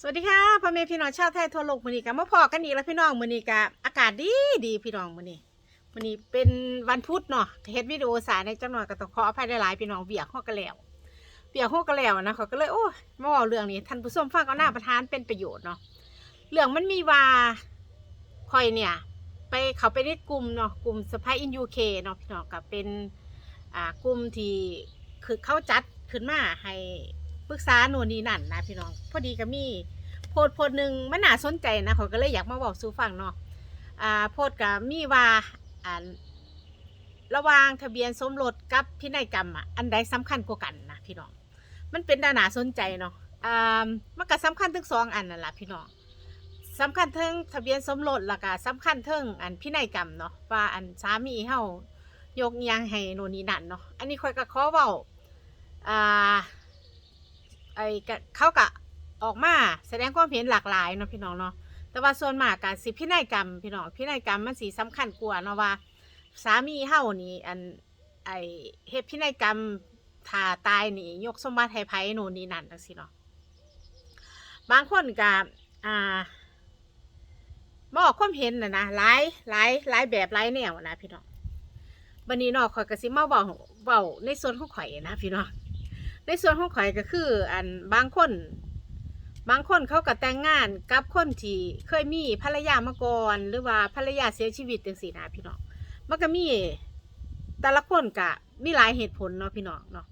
สวัสดีค่ะพ่อแม่พี่น้องชาวไทยทั่วโลกมื้อนี้ก็มาพอกันอีกแล้วพี่น้องมื้อนี้ก็อากาศดีดีพี่น้องมื้อนี้มื้อนี้เป็นวันพุธเนาะเฮ็ดวิดีโอสายในจังหน่อยก็ต้องขออภัยหลายๆพี่น้องเบียกฮอกกันแล้วเบียกฮอกกันแล้วนะเขาก็เลยโอ้มาเว้าเรื่องนี้ท่านผู้ชมฟังเอาหน้าประทานเป็นประโยชน์เนาะเรื่องมันมีว่าคอยเนี่ย ไปเขาไปในกลุ่มเนาะกลุ่มสไปอินยูเคเนาะพี่น้องก็เป็นอ่ากลุ่มที่คือเขาจัดขึ้นมาให้ ปรึกษาโน่นนี่นั่นนะพี่น้อง พอดีก็มีโพสต์โพสต์หนึ่งมันน่าสนใจนะเขาก็เลยอยากมาบอกสู่ฟังเนาะอ่าโพสต์ก็มีว่าอ่าระหว่างทะเบียนสมรสกับพินัยกรรมอะอันใดสำคัญกว่ากันนะพี่น้อง มันเป็นดานาสนใจเนาะอ่ามันก็สำคัญทั้งสองอันนั่นแหละพี่น้องสำคัญเทิงทะเบียนสมรสแล้วก็สำคัญเทิงอันพินัยกรรมเนาะว่าอันสามีเฮายกยังให้โนนนี่นั่นเนาะอันนี้ค่อยก็ขอเว้าอ่า ไอ้เขาก็ออกมาแสดงความเห็นหลากหลายเนาะพี่น้องเนาะแต่ว่าส่วนมากก็สิพินัยกรรมพี่น้องพินัยกรรมมันสิสำคัญกว่าเนาะว่า สามีเฮานี่อันไอเฮ็ดพินัยกรรมถ้าตายนี่ยกสมบัติให้ไผโน่นนี่นั่นจังซี่เนาะบางคนก็อ่ามออกความเห็นนะนะหลายหลายหลายแบบหลายแนวนะพี่น้องบันนี้เนอกข่อยก็สิมาเบาเบาในส่วนของข่อยนะพี่น้อง ในส่วนของข่อยก็คือ อันบางคน บางคนเขาก็แต่งงานกับคนที่เคยมีภรรยามาก่อนหรือว่าภรรยาเสียชีวิตจังซี่นะพี่น้องมันก็มีแต่ละคนก็มีหลายเหตุผลเนาะพี่น้องเนาะ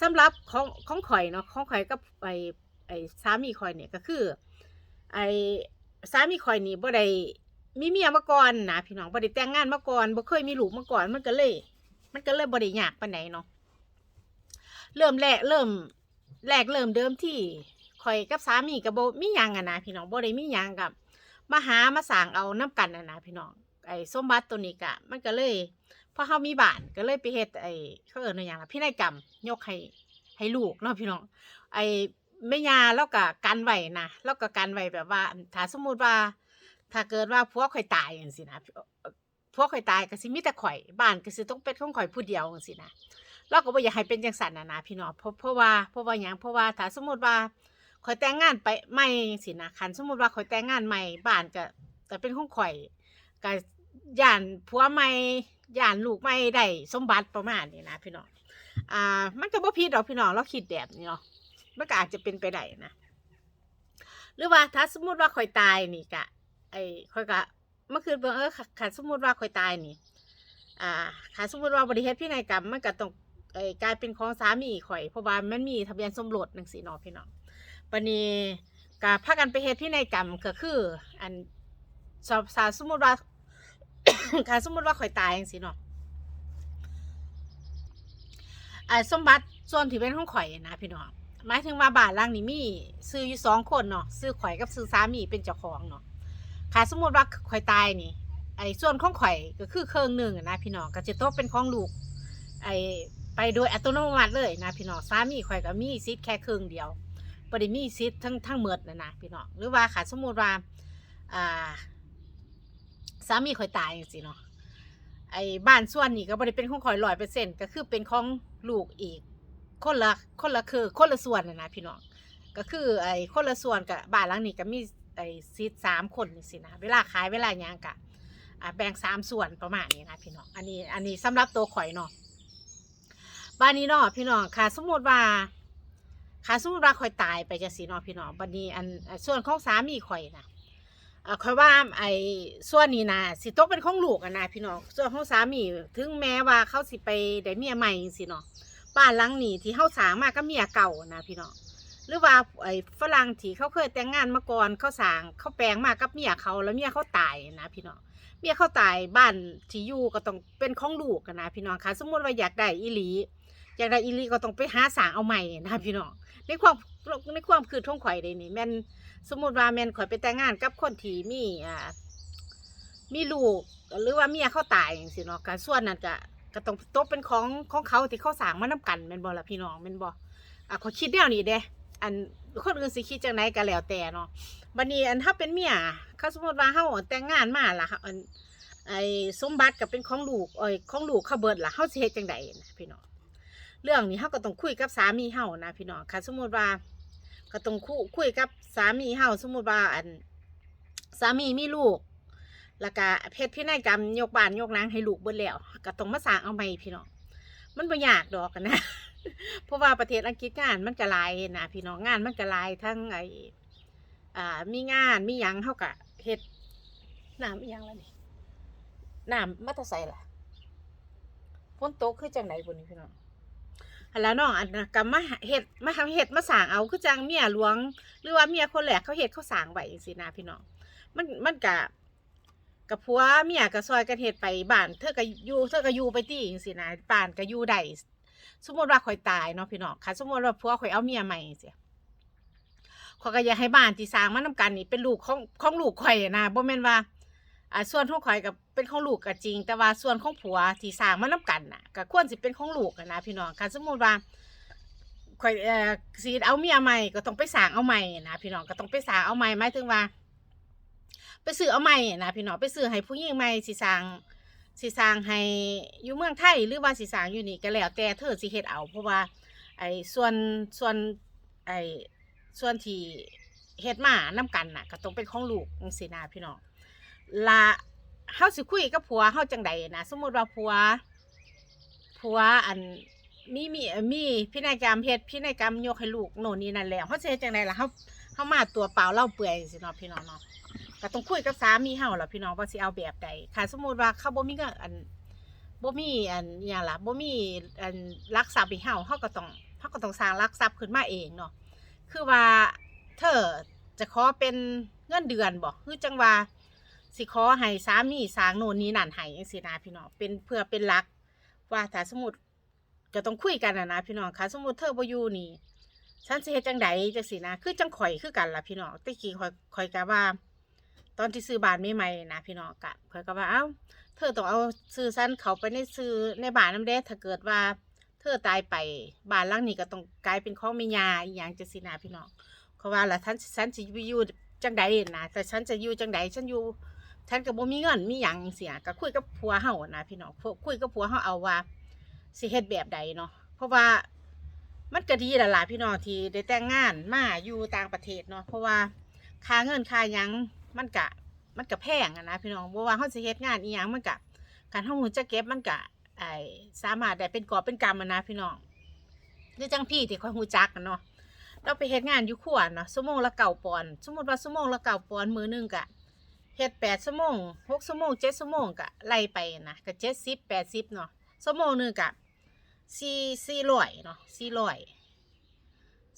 สำหรับของของข่อยเนาะของข่อยกับไอ้ไอ้สามีข่อยเนี่ยก็คือ ไอ้สามีข่อยนี่บ่ได้มีเมียมาก่อนนะพี่น้องบ่ได้แต่งงานมาก่อนบ่เคยมีลูกมาก่อนมันก็เลย มันก็เลยบ่ได้ยากปานใดเนาะ เริ่มแรกเริ่มแรกเริ่มเดิมที่ข่อยกับสามีก็บ่มียังอะนะพี่น้องโบได้มียังกับมาหามาสร้างเอานํกันอะนะพี่น้องไอ้สมบัติตัวนี้ก็มันก็เลยพอเฮามีบ้านก็เลยไปเฮ็ดไอ้เขาเอิ้นว่าหยังละพินัยกรรมยกให้ให้ลูกเนาะพี่น้อง ไอ้แม่ยาแล้วก็กันไว้นะแล้วก็กันไว้แบบว่าถ้าสมมุติว่า ถ้าเกิดว่าพวกข่อยตายจังซี่นะพวกข่อยตายก็สิมีแต่ข่อยบ้านก็สิต้องเป็นของข่อยผู้เดียวจังซี่นะ เราก็บ่อยากให้เป็นจังซั่นนะนะพี่น้องเพราะเพราะว่าเพราะว่าหยังเพราะว่าถ้าสมมติว่าข่อยแต่งงานไปใหม่จังซี่นะคันสมมติว่าข่อยแต่งงานใหม่บ้านก็แต่เป็นของข่อยก็ย่านผัวใหม่ย่านลูกใหม่ได้สมบัติประมาณนี้นะพี่น้องอ่ามันก็บ่ผิดดอกพี่น้องเราคิดแบบนี้เนาะมันก็อาจจะเป็นไปได้นะหรือว่าถ้าสมมติว่าข่อยตายนี่กะไอ้ข่อยกะเมื่อคืนเบิ่งเออขาสมมติว่าข่อยตายนี่ อ่าขาสมมติว่าบริเฮ็ดพินัยกรรมมันก็ต้อง ไอ้กลายเป็นของสามีข่อยเพราะว่ามันมีทะเบียนสมรสจังซี่เนาะพี่น้องบัดนี้ก็พากันไปเฮ็ดพินัยกรรมก็คือ อันสอบสาสมมติว่าขาสมมติว่าข่อยตายจังซี่เนาะไอ้สมบัติส่วนที่เป็นของข่อยนะพี่น้องหมายถึงว่าบ้านหลังนี้มีซื้ออยู่สองคนเนาะซื้อข่อยกับซื้อสามีเป็นเจ้าของเนาะค่ะสมมติว่าข่อยตายนี่ไอ้ส่วนของข่อยก็คือเครื่องหนึ่งอะนะพี่น้องก็จะตกเป็นของลูกไอ้ ไปโดยอัตโนมัติเลยนะพี่น้องสามีข่อยก็มีสิทธิ์แค่ครึ่งเดียวบ่ได้มีสิทธิ์ทั้งทั้งหมดนะนะพี่น้องหรือว่าค่ะสมมติว่าอ่าสามีข่อยตายจังซี่เนาะไอ้บ้านส่วนนี้ก็บ่ได้เป็นของข่อยร้อยเปอร์เซ็นต์ก็คือเป็นของลูกอีก คนละคนละคือคนละส่วนนะนะพี่น้องก็คือไอ้คนละส่วนกับบ้านหลังนี้ก็มีไอ้ซีดสามคนนี่สินะเวลาขายเวลาหยังกะอ่าแบ่งสามส่วนประมาณนี้นะพี่น้องอันนี้อันนี้สำหรับตัวข่อยเนาะ บ้านนี้เนาะพี่น้องค่ะ สมมติว่าค่ะสมมติว่าข่อยตายไปจะสิเนาะพี่น้องบัดนี้อันส่วนของสามีข่อยนะอ่าข่อยว่าไอ้ส่วนนี้นะสิตกเป็นของลูกอะนะพี่น้องส่วนของสามีถึงแม้ว่าเขาสิไปได้เมียใหม่สิเนาะบ้านหลังนี้ที่เขาสร้างมาก็เมียเก่านะพี่น้องหรือว่าไอ้ฝรั่งที่เขาเคยแต่งงานมาก่อนเขาสร้างเขาแปลงมากับเมียเขาแล้วเมียเขาตายนะพี่น้องเมียเขาตายบ้านที่อยู่ก็ต้องเป็นของลูกกันนะพี่น้องค่ะสมมติว่าอยากได้อีหลี อยากได้อีลีก็ต้องไปหาสางเอาใหม่นะพี่น้องในความในความคือท่องข่อยเลยนี่แม่นสมมติว่าแม่นข่อยไปแต่งงานกับคนที่มีอ่ามีลูกหรือว่าเมียเขาตายอย่างสิเนาะการส่วนนั้นก็ก็ต้องตกเป็นของของเขาที่เขาสางมานํกันแม่นบ่ล่ะพี่น้องแม่นบ่อะเขาคิดแนวนี้เด้อันคนอื่นสิคิดจังไดก็แล้วแต่เนาะบัดนี้อันถ้าเป็นเมียเขาสมมติว่าเฮาแต่งงานมาล่ะอันไอ้สมบัติก็เป็นของลูกเอ้ยของลูกเขาเบิดล่ะเฮาสิเฮ็ดจังไดนะพี่น้อง เรื่องนี้เฮาก็ต้องคุยกับสามีเฮานะพี่น้องค่ะสมมติว่า ก็ต้องคุคุยกับสามีเฮาสมมติว่าอันสามีมีลูก แล้วก็เพชรพินัยกรรมยกบ้านยกนางให้ลูกเบิดแล้วก็ต้องมาสร้างเอาใหม่พี่น้องมันบ่ยากดอกกันนะเพราะว่าประเทศอังกฤษงานมันก็หลายนะพี่น้องงานมันก็หลายทั้งไออ่ามีงานมียังเฮาก็เฮ็ดน้ำยังล่ะนี่น้ำมาแตะไสล่ะฝนตกคือจังไดบุนี่พี่น้อง แล้วน้องอันนะก็มาเฮ็ดมาทำเฮ็ดมาสางเอาคือจังเมียหลวง หรือว่าเมียคนแรกเขาเฮ็ดเขาสางไว้จังซี่นะพี่น้องมันมันกะกับผัวเมียก็ซอยกันเฮ็ดไปบ้านเธอก็อยู่เธอก็อยู่ไปติจังซี่นะบ้านก็อยู่ได้สมมติว่าข่อยตายเนาะพี่น้องค่ะสมมติว่าผัวข่อยเอาเมียใหม่จังซี่ข่อยก็อยากให้บ้านที่สร้างมานำกันนี่เป็นลูกของของลูกข่อยนะบ่แม่นว่า อ่าส่วนของข่อยก็เป็นของลูกก็จริง แต่ว่าส่วนของผัวที่สร้างมานำกันน่ะก็ควรสิเป็นของลูกอะนะพี่น้องค่ะสมมุติว่าข่อยเอ่อสีเอาเมียใหม่ก็ต้องไปสร้างเอาใหม่นะพี่น้องก็ต้องไปสร้างเอาใหม่หมายถึงว่า ไปซื้อเอาใหม่นะพี่น้องไปซื้อให้ผู้หญิงใหม่สิสร้างสิสร้างให้อยู่เมืองไทยหรือว่าสิสร้างอยู่นี่ก็แล้วแต่เธอสิเฮ็ดเอาเพราะว่าไอ้ส่วนส่วนไอ้ส่วนที่เฮ็ดมานํกันน่ะ ก็ต้องเป็นของลูกจังซี่นะพี่น้อง ละเฮาสิคุยกับผัวเฮาจังใดนะสมมุติว่าผัวผัวอันมีมีเอ่อมีพินัยกรรมเฮ็ดพินัยกรรมยกให้ลูกโน่นนี่นั่นแล้วเฮาสิเฮ็ดจังไดล่ะเฮาเฮามาตัวเปล่าเล่าเปื่อยสิเนาะพี่น้องเนาะก็ต้องคุยกับสามีเฮาล่ะพี่น้องว่าสิเอาแบบใดค่ะสมมุติว่าเขาบ่มีเงินอันบ่มีอันอิหยังล่ะบ่มีอันรักทรัพย์ให้เฮาเฮาก็ต้องเฮาก็ต้องสร้างรักทรัพย์ขึ้นมาเองเนาะคือว่าเธอจะขอเป็นเงินเดือนบ่คือจังว่า สิขอให้สามีสางโน่นนี่นั่นให้จังซี่นะพี่น้องเป็นเพื่อเป็นหลัก ว่าถ้าสมมุติก็ต้องคุยกันนะนะพี่น้องค่ะสมมติเธอบ่อยู่นี่ฉันสิเฮ็ดจังใดจังสินะคือจังข่อยคือกันล่ะพี่น้องตะกี้ข่อยข่อยก็ว่า ตอนที่ซื้อบ้านใหม่ๆนะพี่น้องกะข่อยก็ว่าเอ้าเธอต้องเอาซื้อฉันเขาไปในซื้อในบ้านน้ำเด้ถ้าเกิดว่า เธอตายไปบ้านหลังนี้ก็ต้องกลายเป็นของแม่ยาอีหยังจังซี่นะพี่น้องเขาว่าล่ะฉันฉันสิไปอยู่จังใดนะแต่ฉันจะอยู่จังใดฉันอยู่ ฉันก็บ่มีเงินมีหยังจังซี่ก็คุยกับผัวเฮานะพี่น้องคุยกับผัวเฮาเอาว่าสิเฮ็ดแบบใดเนาะเพราะว่ามันก็ดีหละล่ะพี่น้องที่ได้แต่งงานมาอยู่ต่างประเทศเนาะเพราะว่าค่าเงินค่าหยังมันกะมันกะแพงอะนะพี่น้องบ่ว่าเฮาสิเฮ็ดงานอีหยังมันกะการเฮาจักเก็บมันกะไอ้สามารถได้เป็นกอบเป็นกำอะนะพี่น้องคือจังพี่ที่คอยฮู้จักกันเนาะเราไปเฮ็ดงานอยู่ครัวเนาะชั่วโมงละเก้าปอนสมมุติว่าชั่วโมงละเก้าปอนมือหนึงกะ เฮ็ดแปดชั่วโมงหกชั่วโมงเจ็ดชั่วโมงกะไล่ไปนะก็เจ็ดสิบแปดสิบเนาะชั่วโมงนึงกะสี่สี่ร้อยเนาะสี่ร้อย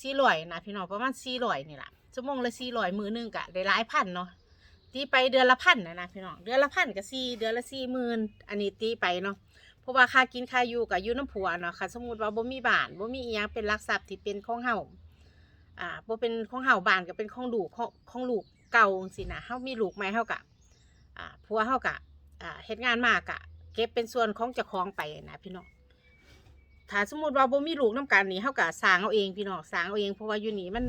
สี่ร้อยนะพี่น้องประมาณสี่ร้อยนี่แหละชั่วโมงละสี่ร้อยมือหนึงกะได้หลายพันเนาะตีไปเดือนละพันนะนะพี่น้องเดือนละพันกับสี่เดือนละสี่หมื่นอันนี้ตีไปเนาะเพราะว่าค่ากินค่าอยู่กับอยู่น้ำผัวเนาะค่ะสมมติว่าบ่มีบ้านบ่มีอีหยังเป็นหลักทรัพย์ที่เป็นของเฮาอ่าบ่เป็นของเฮาบ้านก็เป็นของลูกของของลูก เก่าสินะเฮามีลูกใหม่เฮากะอ่าผัวเฮากะอ่าเฮ็ดงานมากะเก็บเป็นส่วนของเจ้าของไปนะพี่น้องถ้าสมมติว่าบ่มีลูกน้ำกันนี่เฮาก็สร้างเอาเองพี่น้องสร้างเอาเองเพราะว่าอยู่นี่มัน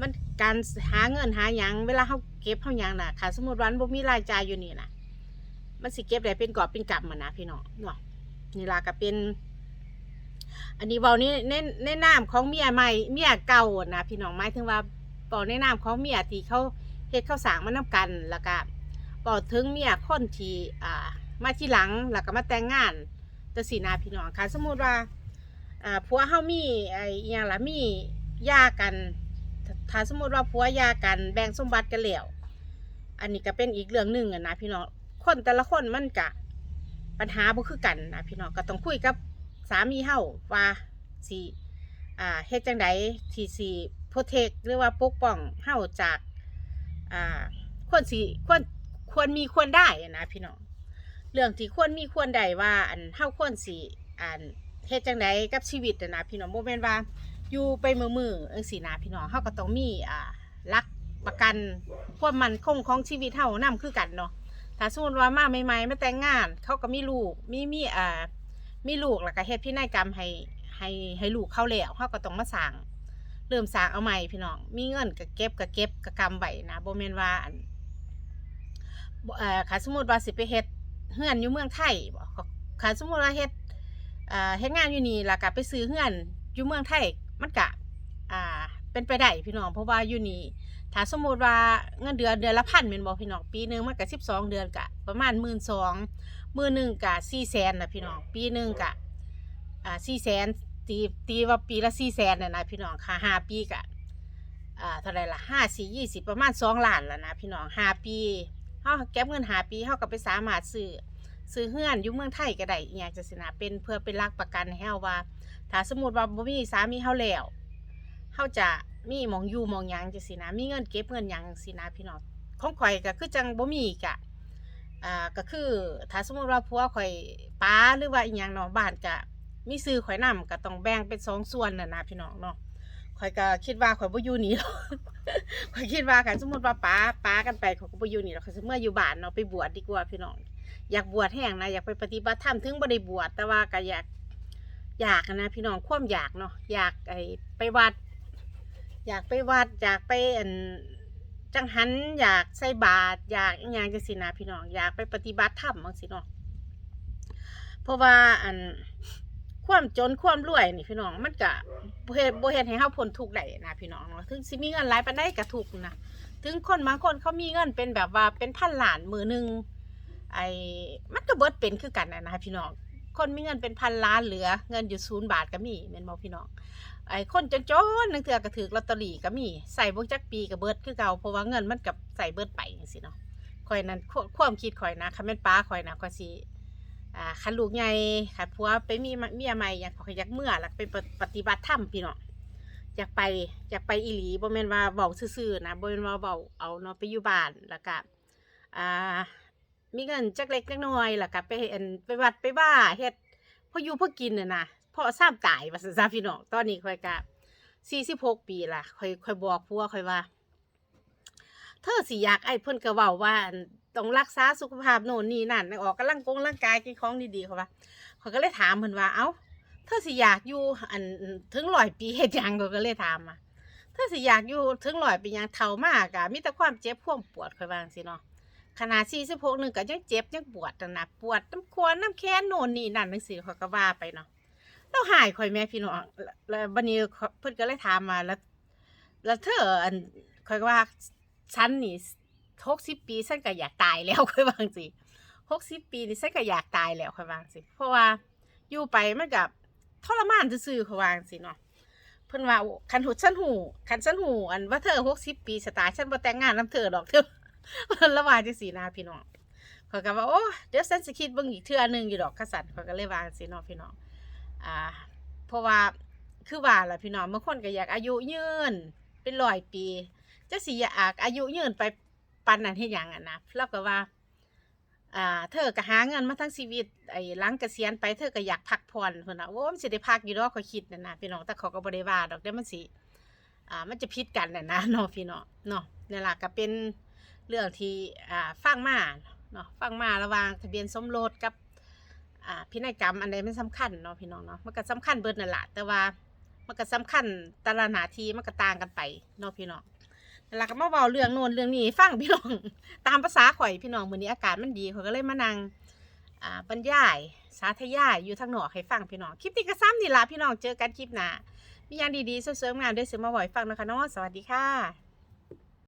มันการหาเงินหาหยังเวลาเฮาเก็บเฮาหยังน่ะถ้าสมมติวันบ่มีรายจ่ายอยู่นี่น่ะ มันสิเก็บได้เป็นกอบเป็นกำมันนะพี่น้องเนาะนี่ล่ะก็เป็น อันนี้เว้านี่ในในนามของเมียใหม่เมียเก่านะพี่น้องหมายถึงว่าเว้าในนามของเมียที่เขา เฮ็ดเขาวสางมานํกันแล้วก็เว้าถึงเมียคนที่อ่ามาที่หลังแล้วก็มาแต่งงานแต่สีนาพี่น้องค่ะสมมุติว่าอ่าผัวเฮามีไอ้อหย่างละมีหย่ากันถ้าสมมุติว่าผัวหย่ากันแบ่งสมบัติกันแล้วอันนี้ก็เป็นอีกเรื่องหนึ่งอะนะพี่น้องคนแต่ละคนมันกะปัญหาบ่คือกันนะพี่น้องก็ต้องคุยกับสามีเฮาว่าสิอ่าเฮ็ดจังไดที่สิโปรเทคหรือว่าปกป้องเฮาจาก อ่า ควรสิควรควรมีควรได้นะพี่น้อง เรื่องที่ควรมีควรใดว่า อันเฮาควรสิอันเฮ็ดจังไดกับชีวิตนะพี่น้องบ่แม่นว่า อยู่ไปมือมือๆจังซี่นะพี่น้องเฮาก็ต้องมีอ่าหลักประกันความมั่นคงของชีวิตเฮานํคือกันเนาะถ้าสมมุติว่ามาใหม่ๆมาแต่งงาน เขาก็มีลูกมีมีอ่ามีลูกแล้วก็เฮ็ดพินัยกรรมให้ให้ให้ลูกเขาแล้วเฮาก็ต้องมาสร้าง เริ่มสร้างเอาใหม่พี่น้อง มีเงินก็เก็บก็เก็บก็กำไว้นะบ่แม่นว่าอันเอ่อค่ะสมมุติว่าสิไปเฮ็ดเฮือนอยู่เมืองไทยบ่ก็คันสมมุติว่าเฮ็ดอ่าเฮ็ดงานอยู่นี่แล้วก็ไปซื้อเฮือนอยู่เมืองไทยมันก็อ่าเป็นไปได้พี่น้องเพราะว่าอยู่นี่ถ้าสมมุติว่าเงินเดือนเดือนละพันเป็นบ่พี่น้องปีหนึงมันก็สิบสองเดือนกะประมาณหมื่นสองมือหนึ่งกะสี่แสนนะพี่น้องปีหนึ่งกะอ่าสี่แสน ตีตีว่าปีละสี่แสนน่ะนะพี่น้องค่ะห้าปีกะอ่าเท่าไรล่ะห้าสี่ยี่สิบประมาณสองล้านแล้วนะพี่น้องห้าปีเฮาเก็บเงินหาปีเฮาก็ไปสามารถซื้อซื้อเฮือนอยู่เมืองไทยก็ได้อย่างจะสินะเป็นเพื่อเป็นหลักประกันให้เฮาว่า ถ้าสมมุติว่าบ่มีสามีเฮาแล้วเฮาจะมีมองอยู่มองยังจังซี่นะมีเงินเก็บเงินยังจังซี่นะพี่น้องของข่อยก็คือจังบ่มีกะอ่าก็คือถ้าสมมุติว่าผัวข่อยป้าหรือว่าอีหยังเนาะบ้านก็ มีซื้อข่อยนํก็ต้องแบ่งเป็นสองส่วนน่ะนะพี่น้องเนาะข่อยก็คิดว่าข่อยบ่อยู่นี่หรอกข่อยคิดว่าคันสมมุติว่าป้าป้ากันไปข่อยก็บ่อยู่นี่หรอกข่อยสิเมื่ออยู่บ้านเนาะไปบวชดีกว่าพี่น้องอยากบวชแห้งนะอยากไปปฏิบัติธรรมถึงบ่ได้บวชแต่ว่าก็อยากอยากนะพี่น้องความอยากเนาะอยากไอไปวัด อยากไปวัดอยากไปอันจังหันอยากใส่บาตรอยากอย่างจังสินะพี่น้องอยากไปปฏิบัติธรรมจังสิเนาะเพราะว่าอัน ความจนความรวยนี่พี่น้องมันก็บ่เฮ็ดบ่เฮ็ดให้เฮาพ้นทุกข์ได้นะพี่น้องเนาะถึงสิมีเงินหลายปานใดก็ทุกข์นะถึงคนบางคนเขามีเงินเป็นแบบว่าเป็นพันล้านมือหนึงไอ้มันก็เบิดเป็นคือกันนะนะพี่น้องคนมีเงินเป็นพันล้านเหลือ เงินอยู่ศูนย์บาทก็มีแม่นบ่พี่น้องไอ้คนจนๆนึงเถื่อก็ถือลอตเตอรี่ก็มีใส่บ่จักปีก็เบิดคือเก่าเพราะว่าเงินมันกับใส่เบิดไปจังซี่เนาะข่อยนั้นควความคิดข่อยนะคันแม่นป้าข่อยนะข่อยสิ อ่าคันลูกใหญ่คันผัวไปมีเมียใหม่อยากขอยอยากเมื่อแล้วไปปฏิบัติธรรมพี่น้องอยากไปอยากไปอีหลีบ่แม่นว่าเว้าซื่อๆนะบ่แม่นว่าเว้าเอาเนาะไปอยู่บ้านแล้วก็อ่ามีเงินจักเล็กจักน้อยแล้วก็ไปเอันไปวัดไปบ้าเฮ็ดพออยู่พอกินน่ะนะพ่อซ้ำตายว่าซั่นซะพี่น้องตอนนี้ข่อยก็46ปีละข่อยข่อยบอกผัวข่อยว่า เธอสิอยากไอ้เพิ่นก็เว้าว่า ต้องรักษาสุขภาพโน่นนี่นั่นออกกำลังกงร่างกายกินของดีๆเขาว่าข่อยก็เลยถามเพิ่นว่าเอ้าเธอสิอยากอยู่อันถึง100ปีเฮ็ดหยังเข่อยก็เลยถามมาเธอสิอยากอยู่ถึง100ปีหยังเฒ่ามากอะมีแต่ความเจ็บความปวดข่อยว่าจังซี่เนาะขนาด46นึงก็ยังเจ็บยังปวดนั่นนะปวดน้ำควรน้ำแค้นโน่นนี่นั่นจังซี่เขาก็ว่าไปเนาะเราหายข่อยแม่พี่น้องแล้ววบัดนี้เพิ่นก็เลยถามมาแล้วแล้วเธออันข่อยก็ว่าฉันนี่ 60ปีฉันก็อยากตายแล้วข่อยวาจังซี่60ปีนี่ฉันก็อยากตายแล้วข่อยวางซี่เพราะว่าอยู่ไปมันก็ทรมานซื่อๆข่อยวางซี่เนาะเพิ่นว่าคันหูฉันหูคันฉันหูอันว่าเธอ60ปีสตาฉันบ่แต่งงานนํเธอดอกเธอละว่าจังซี่นะพี่น้องข้อยก็ว่าโอ้เดี๋ยวฉันสิคิดเบิ่งอีกเทื่อหนึงอยู่ดอกกษัตริย์ข้อยก็เลยวางซี่เนาะพี่น้องอ่า เพราะว่าคือว่าล่ะพี่น้องบางคนก็อยากอายุยืนเป็นร้อยปีจักสิอยากอายุยืนไป ปานนั้นเฮ็ดหยังอะนะแล้วก็ว่าอ่าเธอก็หาเงินมาทั้งชีวิตไอ้หลังเกษียณไปเธอก็อยากพักผ่อนเพิ่นน่ะโอ้มันสิได้พักอยู่ดอกข้อยคิดนั่นน่ะพี่น้องแต่เขาก็บ่ได้ว่าดอกเดี๋ยวมันสิอ่ามันจะผิดกันน่ะนะเนาะพี่น้องเนาะนี่ล่ะก็เป็นเรื่องที่อ่าฟังมาเนาะฟังมาระหว่างทะเบียนสมรสกับอ่าพินัยกรรมอันใดมันสำคัญเนาะพี่น้องเนาะมันก็สำคัญเบิดนั่นแหละแต่ว่ามันก็สำคัญแต่ละหน้าที่มันก็ต่างกันไปเนาะพี่น้อง แล้วก็มาเบาเรื่องโน่นเรื่องนี้ฟังพี่น้อง ตามภาษาข่อยพี่น้องมื้อนี้อากาศมันดีข่อยก็เลยมานั่งอ่าบรรยายสาธยายอยู่ทางนอกให้ฟังพี่น้อง คลิปนี้ก็ซ้ำนี่ล่ะพี่น้องเจอกันคลิปหน้ามีอย่างดีๆเสริมงานด้วยเสริมมาบ่อยฟังนะคะเนาะสวัสดีค่ะ